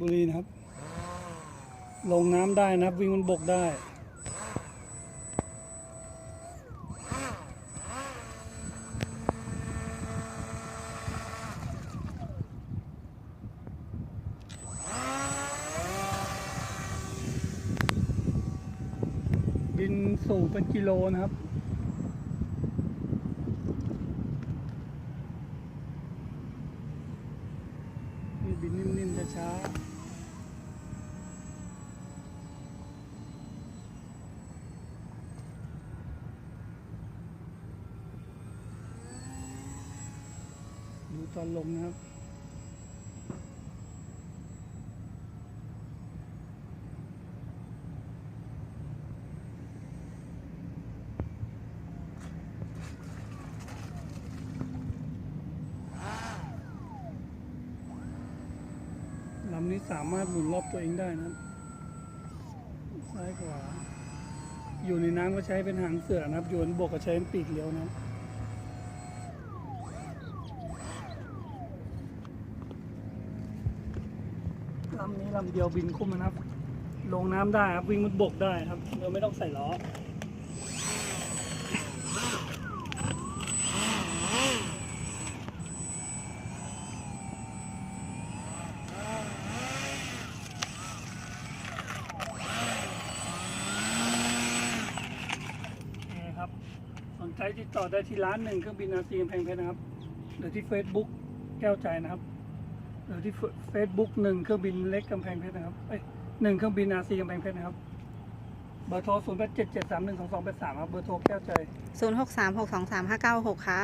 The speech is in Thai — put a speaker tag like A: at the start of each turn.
A: บุรีนะครับ ลงน้ำได้นะครับ วิ่งบนบกได้บินสูงเป็นกิโลนะครับ บินนิ่มๆช้าๆดูตอนลงนะครับ ลำนี้สามารถหมุนรอบตัวเองได้นะซ้ายขวา อยู่ในน้ำก็ใช้เป็นหางเสือนะครับ อยู่บนบกก็ใช้เป็นปีกเลี้ยวนะลำนี้ลำเดียวบินคุ้มนะครับ ลงน้ำได้ครับวิ่งบนบกได้ครับเราไม่ต้องใส่ล้อ นี่ครับ สน ใช้ติดต่อได้ที่ร้านหนึ่งเครื่องบินอาซีกำแพงเพชรนะครับ หรือที่ Facebook แก้วใจนะครับ หรือที่ Facebook หนึ่งเครื่องบินเล็กกำแพงเพชรนะครับเอ้ยหนึ่งเครื่องบินอาซีกำแพงเพชรนะครับ เบอร์โทร0 8 7 7 3 1 2 2 8 3ครับ เบอร์โทรแก้วใจ
B: 0 6 3 6 2 3 5 9 6 ค่ะ